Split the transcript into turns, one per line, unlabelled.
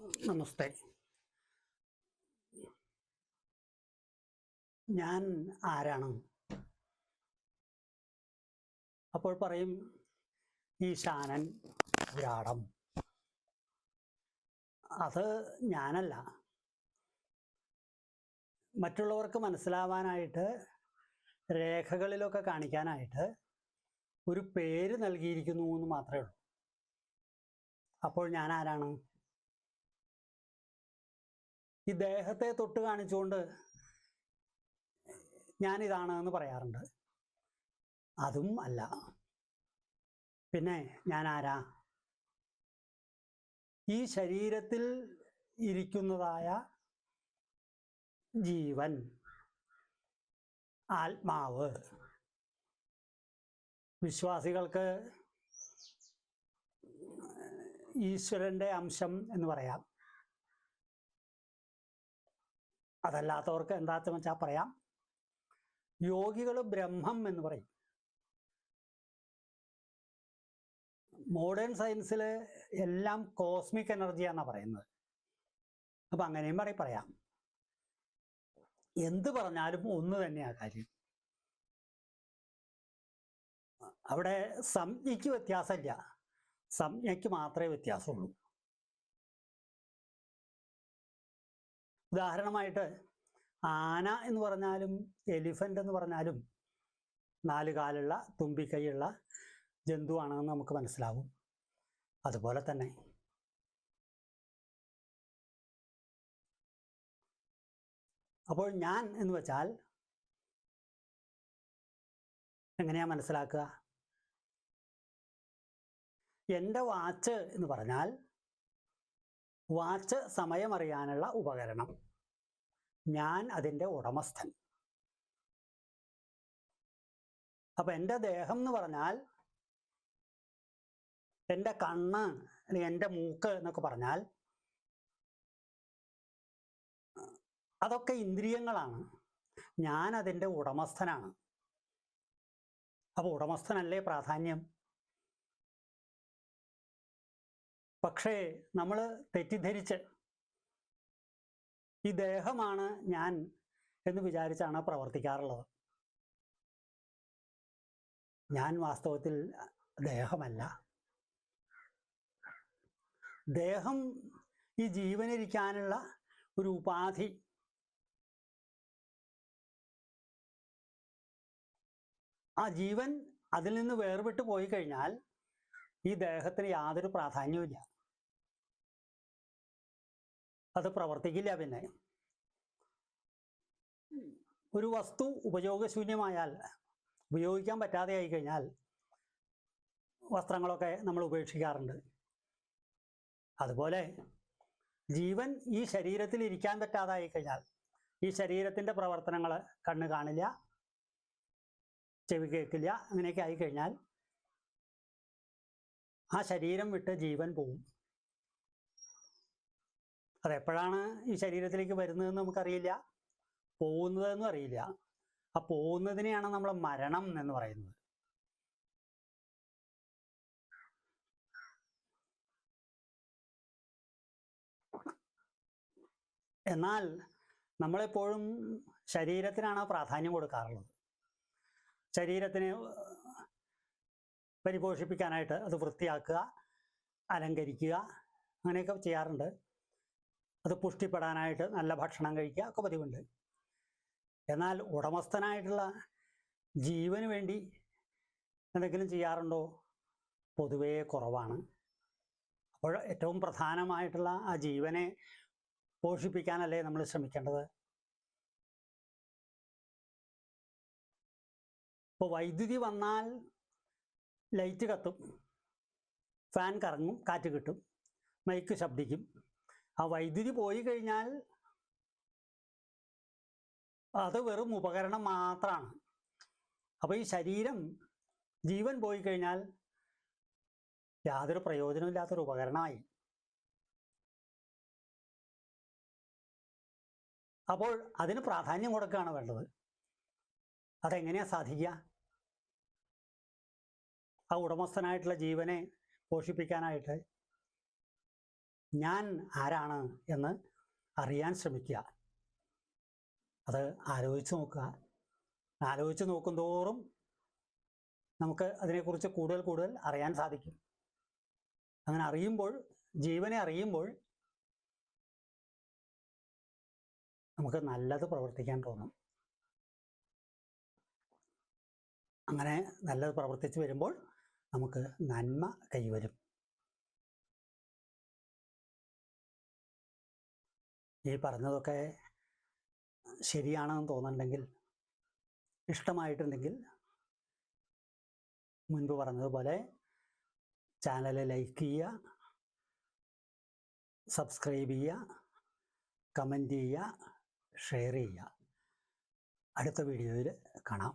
നമസ്തേ. ഞാൻ ആരാണ്? അപ്പോൾ പറയും ഈശാനൻ വിരാടം അത് ഞാനല്ല. മറ്റുള്ളവർക്ക് മനസ്സിലാവാനായിട്ട് രേഖകളിലൊക്കെ കാണിക്കാനായിട്ട് ഒരു പേര് നൽകിയിരിക്കുന്നു എന്ന് മാത്രമേ ഉള്ളൂ. അപ്പോൾ ഞാൻ ആരാണ്? ഈ ദേഹത്തെ തൊട്ട് കാണിച്ചുകൊണ്ട് ഞാനിതാണ് എന്ന് പറയാറുണ്ട്. അതും അല്ല. പിന്നെ ഞാൻ ആരാ ഈ ശരീരത്തിൽ ഇരിക്കുന്നതായ ജീവൻ ആത്മാവ്. വിശ്വാസികൾക്ക് ഈശ്വരന്റെ അംശം എന്ന് പറയാം. അതല്ലാത്തവർക്ക് എന്താണെന്ന് വെച്ചാൽ പറയാം. യോഗികൾ ബ്രഹ്മം എന്ന് പറയും. മോഡേൺ സയൻസിൽ എല്ലാം കോസ്മിക് എനർജി എന്നാണ് പറയുന്നത്. അപ്പം അങ്ങനെയും പറയും പറയാം. എന്ത് പറഞ്ഞാലും ഒന്ന് തന്നെയാ കാര്യം. അവിടെ സംജ്ഞയ്ക്ക് വ്യത്യാസമില്ല. സംജ്ഞയ്ക്ക് മാത്രമേ വ്യത്യാസമുള്ളൂ. ഉദാഹരണമായിട്ട് ആന എന്ന് പറഞ്ഞാലും എലിഫന്റ് എന്ന് പറഞ്ഞാലും നാല് കാലുള്ള തുമ്പിക്കൈയുള്ള ജന്തുവാണെന്ന് നമുക്ക് മനസ്സിലാവും. അതുപോലെ തന്നെ അപ്പോൾ ഞാൻ എന്ന് വെച്ചാൽ എങ്ങനെയാ മനസ്സിലാക്കുക? എന്റെ വാച്ച് എന്ന് പറഞ്ഞാൽ വാച്ച് സമയമറിയാനുള്ള ഉപകരണം. ഞാൻ അതിന്റെ ഉടമസ്ഥൻ. അപ്പം എന്റെ ദേഹം എന്ന് പറഞ്ഞാൽ എന്റെ കണ്ണ് അല്ലെങ്കിൽ എന്റെ മൂക്ക് എന്നൊക്കെ പറഞ്ഞാൽ അതൊക്കെ ഇന്ദ്രിയങ്ങളാണ്. ഞാൻ അതിന്റെ ഉടമസ്ഥനാണ്. അപ്പോൾ ഉടമസ്ഥനല്ലേ പ്രാധാന്യം? പക്ഷേ നമ്മൾ തെറ്റിദ്ധരിച്ച് ഈ ദേഹമാണ് ഞാൻ എന്ന് വിചാരിച്ചാണ് പ്രവർത്തിക്കാറുള്ളത്. ഞാൻ വാസ്തവത്തിൽ ദേഹമല്ല. ദേഹം ഈ ജീവനിരിക്കാനുള്ള ഒരു ഉപാധി ആ ജീവൻ അതിൽ നിന്ന് വേർപെട്ട് പോയി കഴിഞ്ഞാൽ ഈ ദേഹത്തിന് യാതൊരു പ്രാധാന്യവുമില്ല. അത് പ്രവർത്തിക്കില്ല പിന്നെ. ഒരു വസ്തു ഉപയോഗശൂന്യമായാൽ ഉപയോഗിക്കാൻ പറ്റാതെ ആയി കഴിഞ്ഞാൽ വസ്ത്രങ്ങളൊക്കെ നമ്മൾ ഉപേക്ഷിക്കാറുണ്ട്. അതുപോലെ ജീവൻ ഈ ശരീരത്തിൽ ഇരിക്കാൻ പറ്റാതായി കഴിഞ്ഞാൽ ഈ ശരീരത്തിന്റെ പ്രവർത്തനങ്ങൾ കണ്ണ് കാണില്ല ചെവി കേൾക്കില്ല അങ്ങനെയൊക്കെ ആയിക്കഴിഞ്ഞാൽ ആ ശരീരം വിട്ട് ജീവൻ പോവും. അതെപ്പോഴാണ് ഈ ശരീരത്തിലേക്ക് വരുന്നതെന്ന് നമുക്കറിയില്ല. പോകുന്നതെന്നും അറിയില്ല. ആ പോകുന്നതിനെയാണ് നമ്മൾ മരണം എന്ന് പറയുന്നത്. എന്നാൽ നമ്മളെപ്പോഴും ശരീരത്തിനാണ് പ്രാധാന്യം കൊടുക്കാറുള്ളത്. ശരീരത്തിന് പരിപോഷിപ്പിക്കാനായിട്ട് അത് വൃത്തിയാക്കുക അലങ്കരിക്കുക അങ്ങനെയൊക്കെ ചെയ്യാറുണ്ട്. അത് പുഷ്ടിപ്പെടാനായിട്ട് നല്ല ഭക്ഷണം കഴിക്കുക ഒക്കെ പതിവുണ്ട്. എന്നാൽ ഉടമസ്ഥനായിട്ടുള്ള ജീവന് വേണ്ടി എന്തെങ്കിലും ചെയ്യാറുണ്ടോ? പൊതുവേ കുറവാണ്. അപ്പോൾ ഏറ്റവും പ്രധാനമായിട്ടുള്ള ആ ജീവനെ പോഷിപ്പിക്കാനല്ലേ നമ്മൾ ശ്രമിക്കേണ്ടത്? ഇപ്പോൾ വൈദ്യുതി വന്നാൽ ലൈറ്റ് കത്തും. ഫാൻ കറങ്ങും കാറ്റ് കിട്ടും മൈക്ക് ശബ്ദിക്കും. ആ വൈദ്യുതി പോയി കഴിഞ്ഞാൽ അത് വെറും ഉപകരണം മാത്രമാണ് അപ്പോൾ ഈ ശരീരം ജീവൻ പോയി കഴിഞ്ഞാൽ യാതൊരു പ്രയോജനമില്ലാത്തൊരു ഉപകരണമായി. അപ്പോൾ അതിന് പ്രാധാന്യം കൊടുക്കുകയാണ് വേണ്ടത്. അതെങ്ങനെയാ സാധിക്കുക? ആ ഉടമസ്ഥനായിട്ടുള്ള ജീവനെ പോഷിപ്പിക്കാനായിട്ട് ഞാൻ ആരാണ് എന്ന് അറിയാൻ ശ്രമിക്കുക. അത് ആലോചിച്ച് നോക്കുക. ആലോചിച്ച് നോക്കും തോറും നമുക്ക് അതിനെക്കുറിച്ച് കൂടുതൽ കൂടുതൽ അറിയാൻ സാധിക്കും. അങ്ങനെ അറിയുമ്പോൾ ജീവനെ അറിയുമ്പോൾ നമുക്ക് നല്ലത് പ്രവർത്തിക്കാൻ തോന്നും. അങ്ങനെ നല്ലത് പ്രവർത്തിച്ച് വരുമ്പോൾ നമുക്ക് നന്മ കൈവരും. ഈ പറഞ്ഞതൊക്കെ ശരിയാണെന്ന് തോന്നുന്നുണ്ടെങ്കിൽ ഇഷ്ടമായിട്ടുണ്ടെങ്കിൽ മുൻപ് പറഞ്ഞതുപോലെ ചാനൽ ലൈക്ക് ചെയ്യുക സബ്സ്ക്രൈബ് ചെയ്യുക കമന്റ് ചെയ്യുക ഷെയർ ചെയ്യുക. അടുത്ത വീഡിയോയിൽ കാണാം.